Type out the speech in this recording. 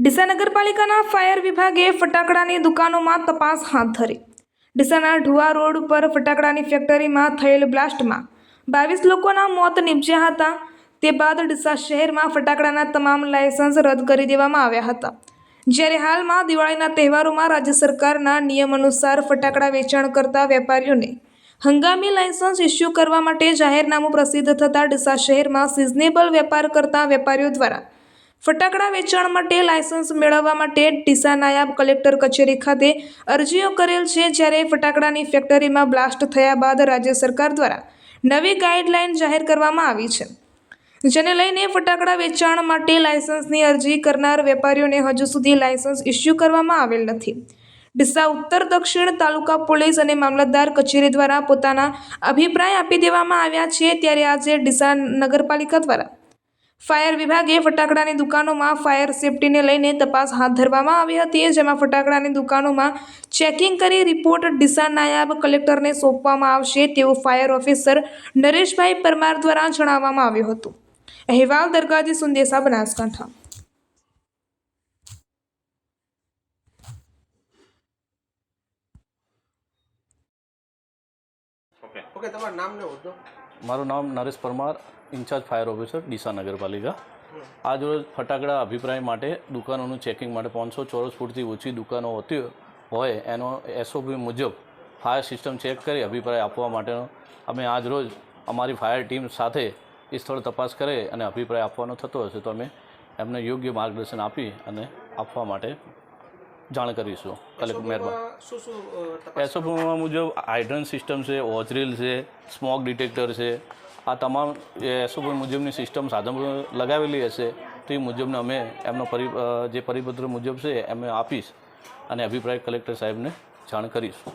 ડીસા નગરપાલિકાના ફાયર વિભાગે ફટાકડાની દુકાનોમાં તપાસ હાથ ધરી. ડીસાના ઢુવા રોડ ઉપર ફટાકડાની ફેક્ટરીમાં થયેલ બ્લાસ્ટમાં બાવીસ લોકોના મોત નીપજ્યા હતા. તે બાદ ડીસા શહેરમાં ફટાકડાના તમામ લાયસન્સ રદ કરી દેવામાં આવ્યા હતા. જ્યારે હાલમાં દિવાળીના તહેવારોમાં રાજ્ય સરકારના નિયમ અનુસાર ફટાકડા વેચાણ કરતા વેપારીઓને હંગામી લાયસન્સ ઇસ્યુ કરવા માટે જાહેરનામું પ્રસિદ્ધ થતાં ડીસા શહેરમાં સિઝનેબલ વેપાર કરતા વેપારીઓ દ્વારા ફટાકડા વેચાણ માટે લાયસન્સ મેળવવા માટે ડીસા નાયબ કલેક્ટર કચેરી ખાતે અરજીઓ કરેલ છે જ્યારે ફટાકડાની ફેક્ટરીમાં બ્લાસ્ટ થયા બાદ રાજ્ય સરકાર દ્વારા નવી ગાઈડલાઇન જાહેર કરવામાં આવી છે. જેને લઈને ફટાકડા વેચાણ માટે લાયસન્સની અરજી કરનાર વેપારીઓને હજુ સુધી લાયસન્સ ઇસ્યુ કરવામાં આવેલ નથી. ડીસા ઉત્તર દક્ષિણ તાલુકા પોલીસ અને મામલતદાર કચેરી દ્વારા પોતાના અભિપ્રાય આપી દેવામાં આવ્યા છે ત્યારે આજે ડીસા નગરપાલિકા દ્વારા ફાયર વિભાગે ફટાકડાની દુકાનોમાં ફાયર સેફટીને લઈને તપાસ હાથ ધરવામાં આવી હતી જેમાં ફટાકડાની દુકાનોમાં ચેકિંગ કરી રિપોર્ટ ડીસા નાયબ કલેક્ટરને સોંપવામાં આવશે તેવું ફાયર ઓફિસર નરેશભાઈ પરમાર દ્વારા જણાવવામાં આવ્યું હતું. અહેવાલ દરગાજી સુંદેસા બનાસકાંઠા. ઓકે. ઓકે તમારું નામ ને હોદ્દો મારું નામ Naresh Parmar, incharge fire officer, Deesa નગરપાલિકા. આજ રોજ ફટાકડા અભિપ્રાય માટે દુકાનોનું ચેકિંગ માટે પાંચસો ચોરસ ફૂટથી ઓછી દુકાનો હોતી હોય, એનો એસઓપી મુજબ ફાયર સિસ્ટમ ચેક કરી અભિપ્રાય આપવા માટેનો. અમે આજ રોજ અમારી ફાયર ટીમ સાથે એ સ્થળ તપાસ કરે અને અભિપ્રાય આપવાનો થતો હશે, તો અમે એમને યોગ્ય માર્ગદર્શન આપી અને આપવા માટે જાણ કરીશું. કલેક્ટર મહેરબાન. એસઓપીમાં મુજબ હાઇડ્રન સિસ્ટમ છે ઓજરીલ છે સ્મોક ડિટેક્ટર છે આ તમામ એસઓપી મુજબની સિસ્ટમ સાધનો લગાવેલી હશે તો એ મુજબને અમે એમનો પરિ જે પરિપત્ર મુજબ છે એમ આપીશ અને અભિપ્રાય કલેક્ટર સાહેબને જાણ કરીશું.